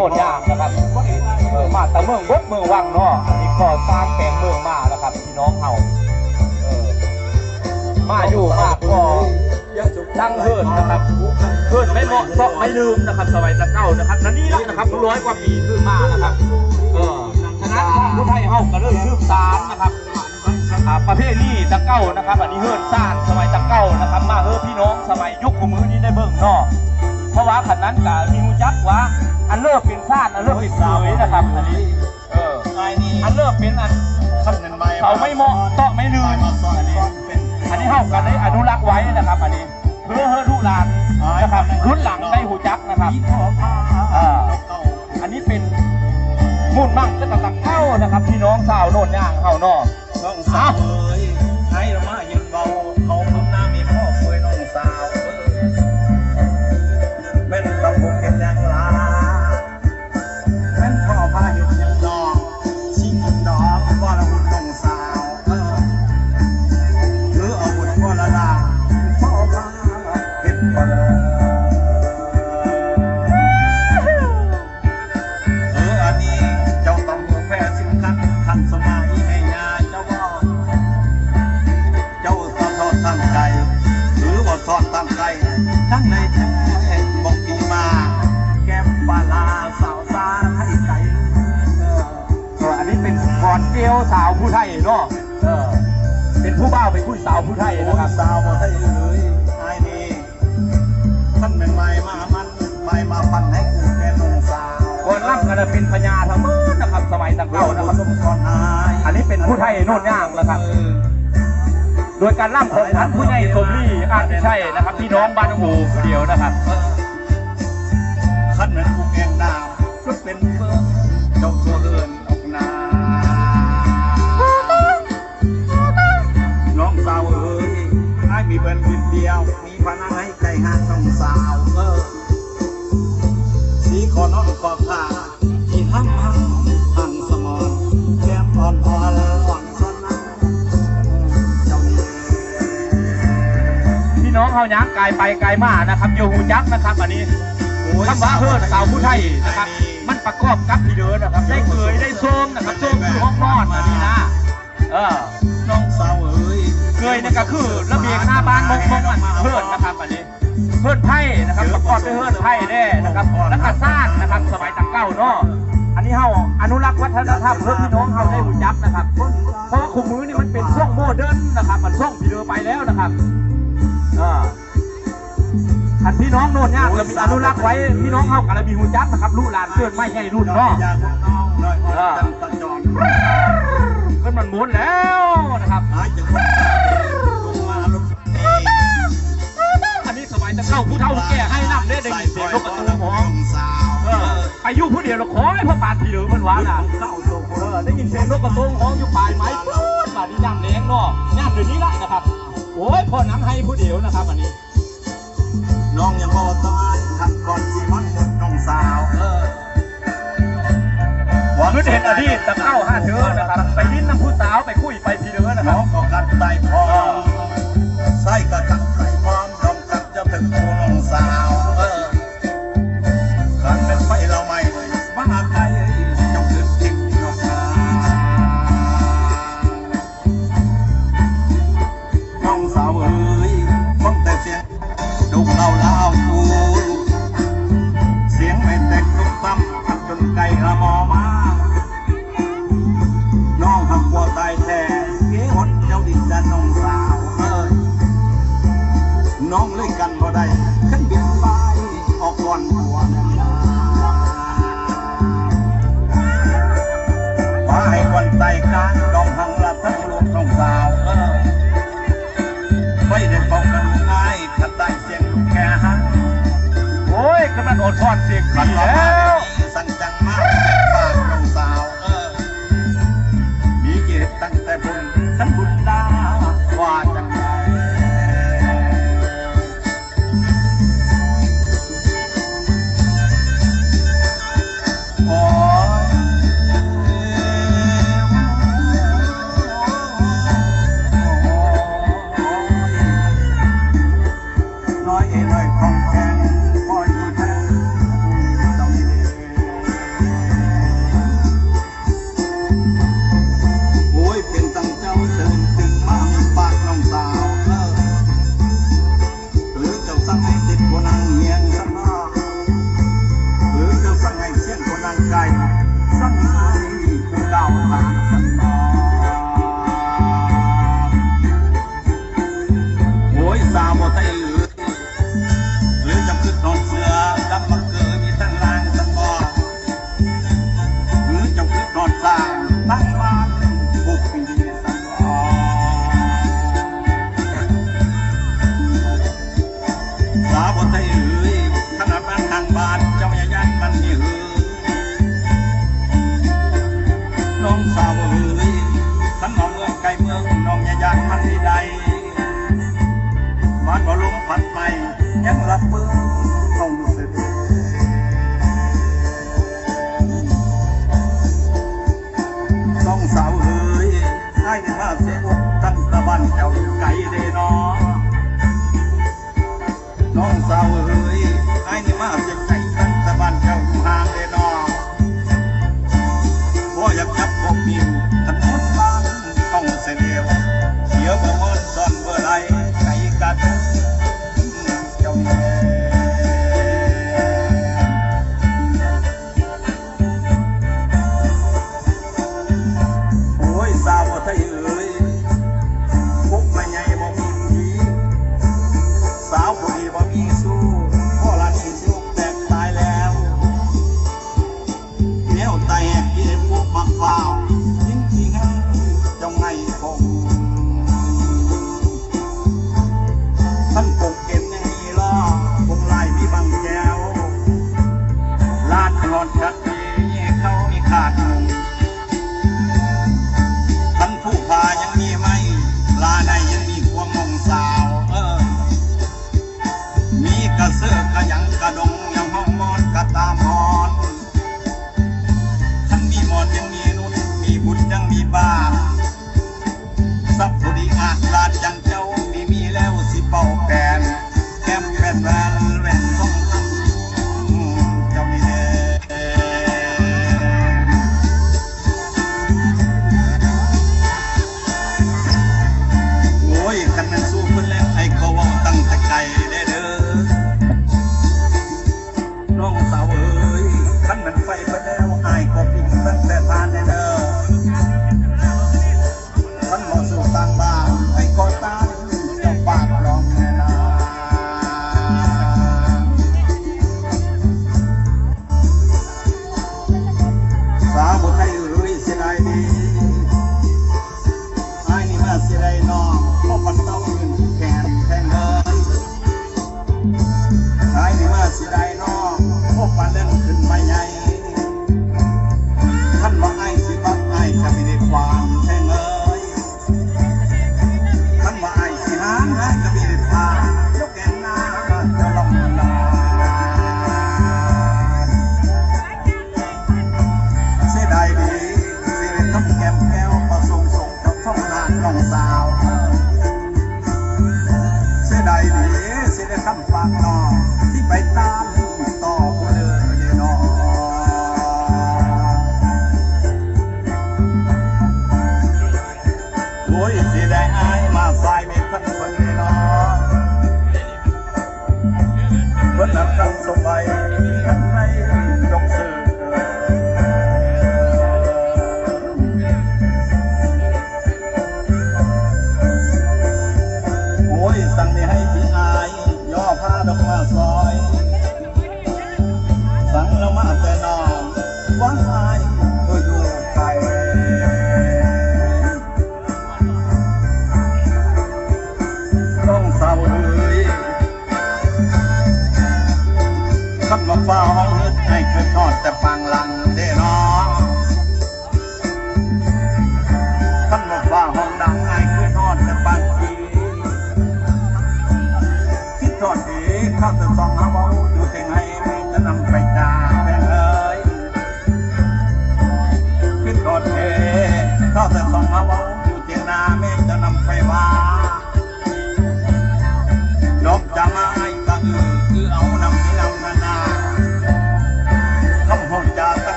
โน่นยางนะครับเออมาแต่เมืองบดเมืองวังเนาะอันนี้ก็สร้างแปลงเมืองมาแล้วครับพี่น้องเฮาเออมาอยู่มากก็ตั้งเฮิร์นนะครับเฮิร์นไม่เหมาะก็ไม่ลืมนะครับสมัยตะเก้านะครับนั่นนี่ล้วนะครับร้อยกว่าปีขึ้นมานะครับเออฉะนั้นผู้ไทยเฮาก็เลยลืมสารนะครับประเภทนี้ตะเก้านะครับ อันนี้เฮิร์นซ่านสมัยตะเก้านะครับ มาเฮอพี่น้องสมัยยุคขมือนี้ได้เบิ่งนาะเพราะว่าขันนั้นก็มีมูจักว่า อันเลิกเป็นซ่านอันเลิกเป็นเสยนะครับ อันนี้ เอออ้นี่อันเลิกเป็นอันขันเงินใบเขาไม่เหมาะเตาะไม่ลืมมาสอนอนเป็นอันนี้เฮากันได้อนุรักษ์ไว้นะครับ อันนี้เพื่อเฮอลูกหลานนะครับรุ่นหลังได้หูจักนะครับอันนี้เป็นมูลมั่งก็ตะตักเข้านะครับ พี่น้องสาวโน่นย่างเฮานาะน้องสาว สาวผู้ไทยเนาะเออเป็นผู้บ่าวเป็นผู้สาวผู้ไทยโอ้นะครับ สาวบ่ได้เลยไอ้นี่ท่านเป็นใหม่มามันใหม่มาพันให้กูแกนงสาวก่อนรับกันนะเป็นพญาทั้งหมืดนะครับ สมัยตะเก้านะครับสมก่อนอายอันนี้เป็นผู้ไทยโน่นย่างแล้วครับโดยการล่ำของท่านผู้ใหญ่สมรีอาจจะใช่นะครับ พี่น้องบ้านหูเดียวนะครับขั้นเหมือนกูแกงดาวก็เป็นเฟิร์เจ้าตัวเอิน เดียว มีพนังให้ไก่ห้างน้องสาวเออสีขอน้องขอขาที่ห้ำห้ำหันสมอนแก้มอ่อนอ่อนอ่อนสนันเจ้านี่พี่น้องเขายักกายไปกายมานะครับโยหูจักษ์นะครับ อันนี้คำว่าเฮิร์นสาวผู้ไทยนะครับ มันประกอบกับที่เดินนะครับ ได้เคยได้ส้มนะครับส้มคือห้องนอนอันนี้นะ เออน้องสาวเอ้ย เคยนี่ก็คือระเบียงหน้าบ้านมงมงอันเฮิร์นนะครับอันนี้เฮิร์นไพ่นะครับประกอบด้วยเฮิร์นไพ่แน่นะครับแล้วก็ซ่านนะครับสมัยตะเก้าเนาะอันนี้เฮาอนุรักษ์วัฒนธรรมเพื่อพี่น้องเฮาได้หูจักนะครับ เพราะว่าขุมมือนี่มันเป็นช่วงโมเดิร์นนะครับ มันช่วงที่เดินไปแล้วนะครับอ่าอันพี่น้องโน่นเนี่ยเรามีอนุรักษ์ไว้พี่น้องเฮากับเรามีหูจักนะครับลูกหลานเกิดไม่ใหญ่รุ่นเนาะอยาก น้องหน่อยอ่อนจันตะจรเกิดมันหมุนแล้วนะครับหายจากคนลงมาลงนี่อันนี้สมัยจะเข้าผู้เฒ่าผู้แก่ให้นำได้ได้ยินเสียงนกกระตูมหองสาวเออไปอยู่ผู้เดียวแล้วขอให้พระปานพี่เหลือมันหวานน่ะเก้าตัวเออได้ยินเสียงนกกระทงของอยู่ปลายไม้ปุ๊บมาที่ย่ำแดงเนาะย่ำเดี๋ยวนี้ละนะครับโอ้ยพ่อน้ำให้ผู้เดียวนะครับอันนี้ น้องยังบ่ต้องอายทันก่อนสิมัน คือเห็นอดีตตะเข้าห้าเธอนะครับ ไปดิ้นน้ำผู้สาวไปคุยไปพีเดือนะครับงก็กันไตพอไส้ก็กัด ใต้กลางดองหังละทั้งลูกน้องสาวไม่ได้เป่ากันง่ายขัดได้เสียงลูกแค่ฮะโอ้ยกำลังอดทอนเสียงขันแล้ว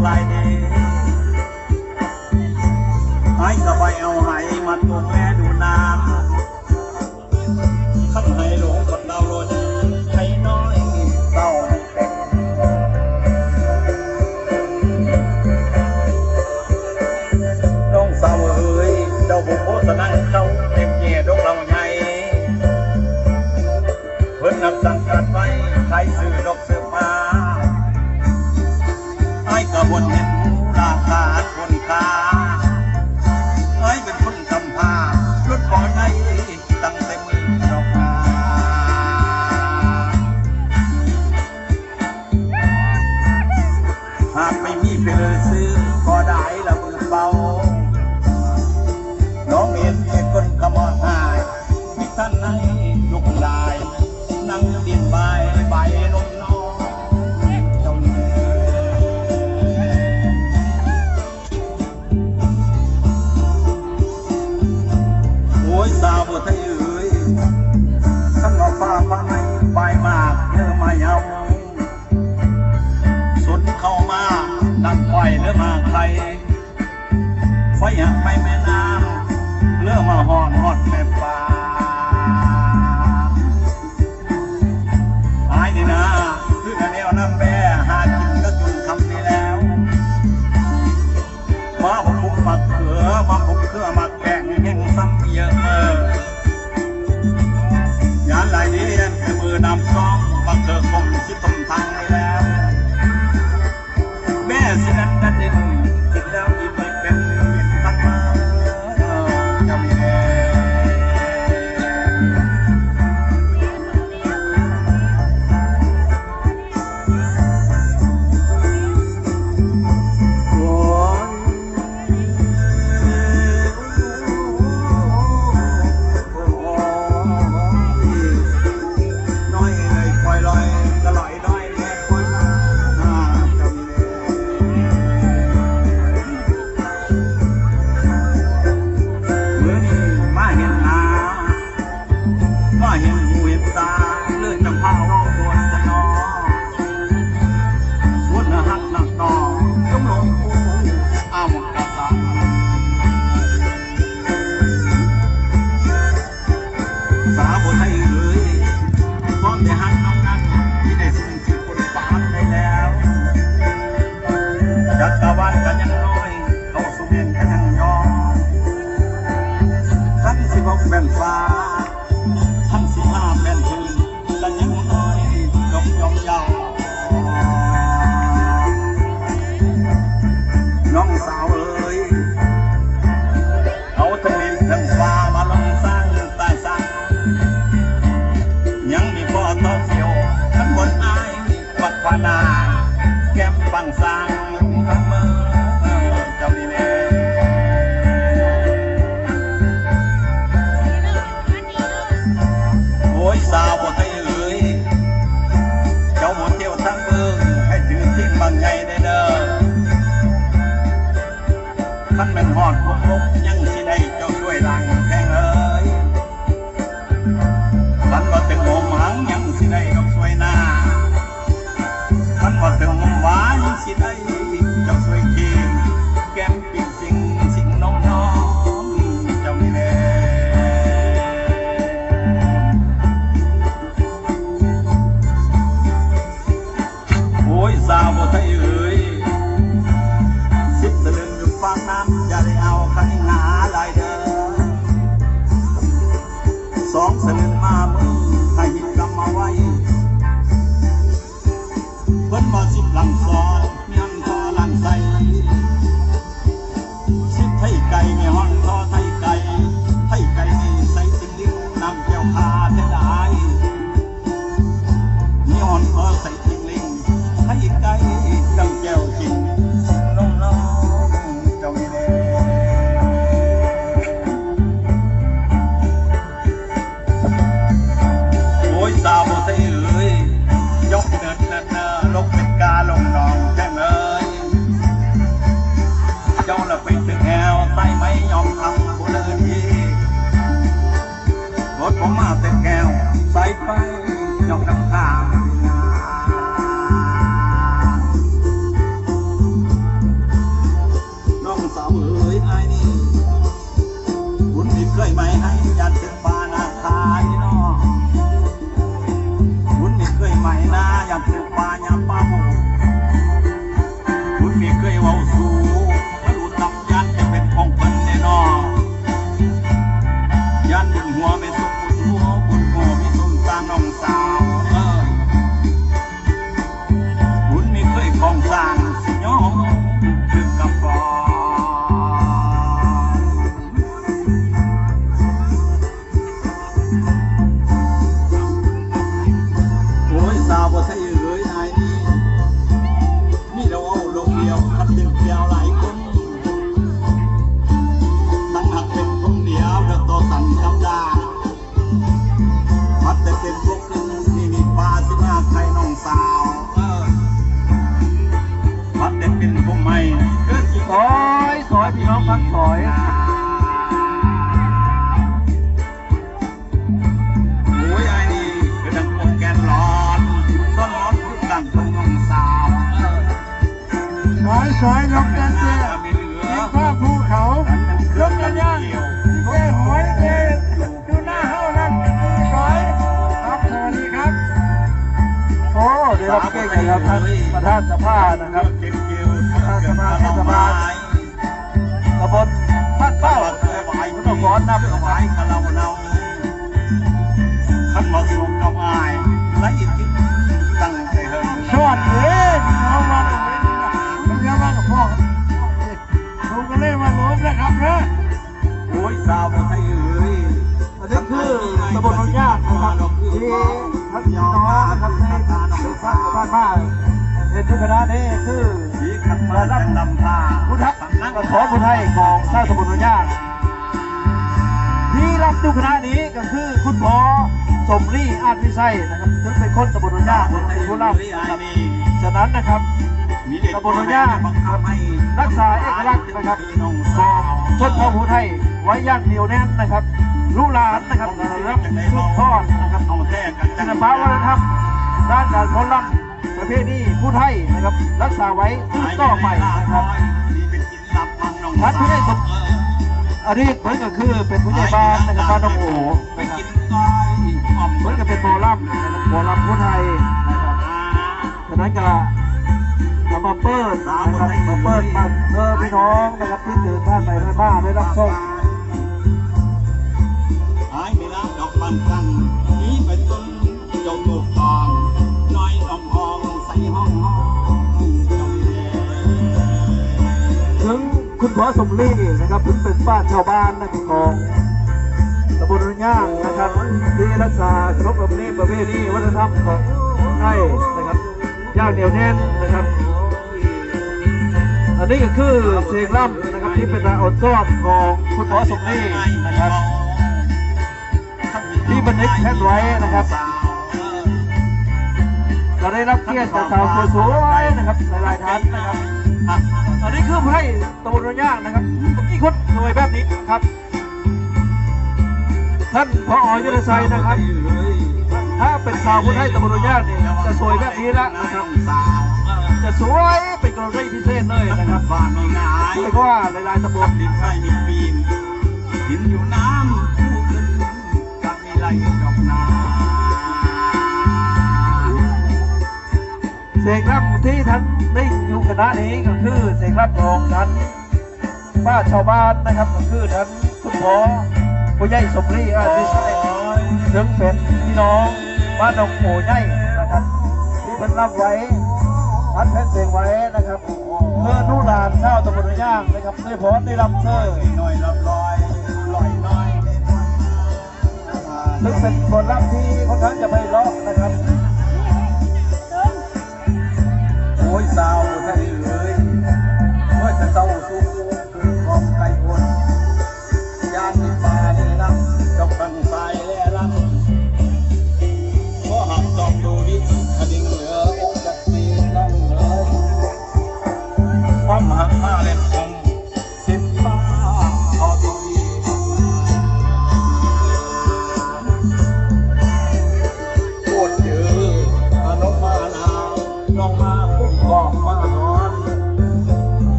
like that. I ain't nobody on ฉันอาฟ้ามาในใบมากเธอมาเยาสุนเข้ามาดันปล่เรื่อมาใครไฟอยากไปแม่น้ำเรื่อมาหอนหอดแม่ปลา Bye. and เออสายสายนกกระเจี๊ยบไม่เหลือกินข้าวภูเขายกกันย่างเจ้หอยเจ้ดูหน้าเฮานั่นสอยครับสวัสดีครับ โอ้ดี๋ยวเราเก่งนะครับท่านประธานสภานะครับเก่งเกี่ยวเกี่ยวกับต้นไม้ตำบลท่านเป้าพุทธกรนำนำเอาไว้กับเราเราขันมาสูงกับอายและอีกที่ตั้งใจเฮิงสวัสดีพี่น้ ล้มนะครับนะโอ้ยสาวบ่ไทยเอ้ยอันนี้คือตำบลนนยากนะครับที่ท่านน้องนะครับในทางบ้านบ้านเห็นทุกคณะนี้คือสีขันมาดันลำพาพุทธกระถอพุทธไทยของชาตำบลนนยากที่รับทุกคณะนี้ก็คือคุณหมอสมรีอาจวิชัยนะครับซึ่งเป็นคนตำบลนนยากบ่ไทยผู้เอ้รับยอาฉะนั้นนะครับ มีเด็กบังคับให้รักษาเอกลักษณ์นะครับของชนเผ่าผู้ไทยไว้อย่างเหนียวแน่นนะครับลูกหลานนะครับรับสืบทอดนะครับเอาแท้กันศิลปวัฒนธรรมด้านการคนล่ำประเพณีผู้ไทยนะครับ รักษาไว้สืบต่อไปนะครับท่านผู้ใหญ่สมอันนี้เพิ่นก็คือเป็นผู้ใหญ่บ้านนะครับบ้านน้องโอไปนะครับกินก้อยอ่อมเพิ่นก็เป็นหมอล่ำนะครับหมอล่ำผู้ไทยฉะนั้นก็ เอามาเปิดนะครับมาเปิดมาเออพี่น้องนะครับที่เดินท่านไปบ้านได้รับชมหายไปแล้วดอกบานกันนี้เป็นต้นเจ้าตัวกองน้อยลองห้องใส่ห้องห้องถึงคุณพ่อสมรีนะครับถึงเป็นบ้านชาวบ้านนะครับของตำบลรุ่นย่างนะครับที่รักษาขนบประเพณีประเพณีวัฒนธรรมของไทยนะครับย่างเหนียวแน่นนะครับ อันนี้ก็คือเพลงล่ำนะครับที่เป็นการอดซ้อมของคุณพ่อสมรีนะครับ ที่บันทึกแท่ไว้นะครับก็ได้รับเกียรติจากสาวสวยๆนะครับหลายๆท่านนะครับอันนี้คือไพ่ตะบนระย่างนะครับมีคนสวยแบบนี้ครับ ท่านพออยุทธชัยนะครับ ถ้าเป็นสาวคนให้ตะบนระย่างนี่จะสวยแบบนี้ละนะครับ จะสวยเป็นกรณีพิเศษเลยนะครับบ้านไม่ง่ายเพราะว่าหลายๆตำบลดินไม่มีปีนหินอยู่น้ำคู่ขึ้นกับมีไหลดอกนาเสียงรับที่ท่านได้อยู่คณะนี้ก็คือเสียงรับของท่านป้าชาวบ้านนะครับก็คือท่านคุณพ่อผู้ใหญ่สมรีอาทิชัยซึ่งเป็นพี่น้องบ้านดงโผใหญ่นะครับที่เพิ่นรับไว้ ทัดแผ่นเสียงไว้นะครับเพื่อลูกหลานชาวตะบนย่างนะครับได้พรได้รับเธอน้อยลำลอยลอยน้อยซึ่งเป็นผลลัพธ์ที่ค่อนข้างจะไปเลาะนะครับโอ้ยสาวไทยเอ้ยว่าจะเศร้าสูง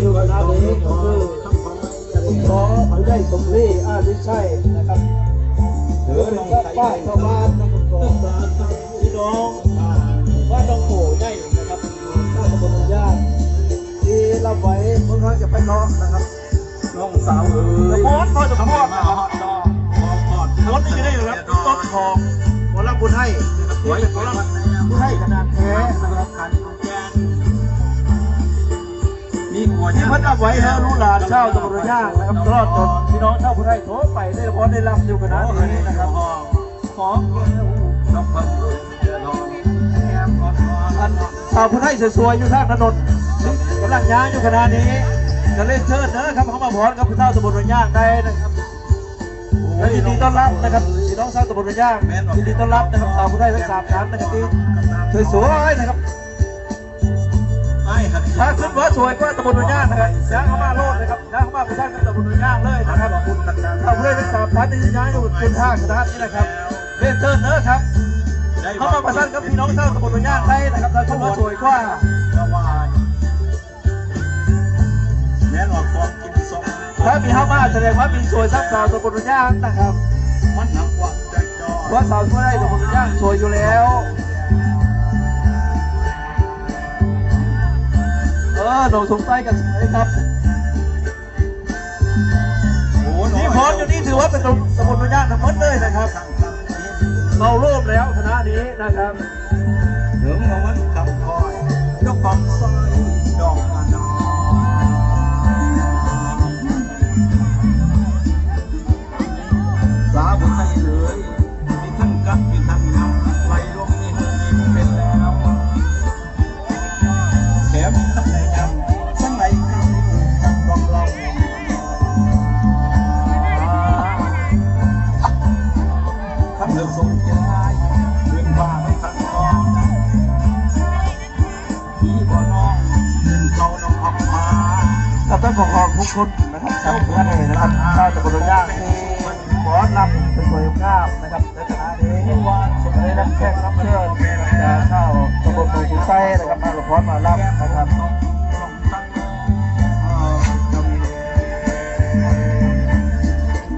อยู่คณะนี้คือความไม่คุณพ่อผู้สมรีอาทิชัยนะครับเถือน้องก็ไก่ป้ายชาวบ้านนะครับของพี่น้องบ้านดงโผใหญ่นะครับบ้านตำบลญาติที่รับไว้ค่อนข้างจะไปเลาะนะครับน้องสาวเอ๋ยแต่มอสพอจะทำพไมอดมานะครับฮอดดอกฮอดฮอดมดนี่จะได้อยู่ครับต้นทองหมอลำบุญให้ที่เป็นหมออนลำนะบุญให้ขนาดแท้นะครับ มีขวดที่เพันรับไว้แล้วลูกหลานเช่าตำบลย่างนะครับตลอดจนพี่น้องเช่าวพุทธไทยโทรไปได้พอได้รับอยู่คณะนี้นะครับขอเกลียวกับพังเดือดร้อนแก้มอ่อนอันชาวพุทธไทยสวยๆอยู่ทางถนนกำลังย้ายอยู่คณะนี้จะเล่นเชิญนะครับเข้ามาพรกับพี่เจ้าตำบลย่างได้นะครับและยินดีต้อนรับนะครับพี่น้องชาวตำบลย่างยินดีต้อนรับนะครับชาวพุทธไทยทั้งสามท่านนะครับที่สวยๆนะครับ ไอ้หักถ้าขึ้นว่าสวยก็ตำบลหนุนย่างนะครับย่างเข้ามาโลดนะครับย่างเข้ามาไปสร้างกับตำบลหนุนย่างเลยนะครับคุณตักการเอาเพื่อนทั้งสามท่านที่ย้ายอยู่คุณท่าคณะนี้นะครับเล่นเชิญเนอะครับเข้ามาประสานกับพี่น้องชาวตำบลหนุนย่างได้นะครับถ้าขึ้นว่าสวยกว่าสวายแน่นอนความกินสมถ้ามีเข้ามาแสดงว่ามีสวยสักสาวตำบลหนุนย่างนะครับมันหนักกว่าใจจอเพราะสาวช่วยได้ตำบลหนุนย่างสวยอยู่แล้ว เออหนูสงสัยกันนะครับโอ้โหนี่พรอยู่นี่ถือว่าเป็นตำบลหนุนย่างทั้งหมดเลยนะครับเราเริ่มแล้วคณะนี้นะครับถึงมันคำค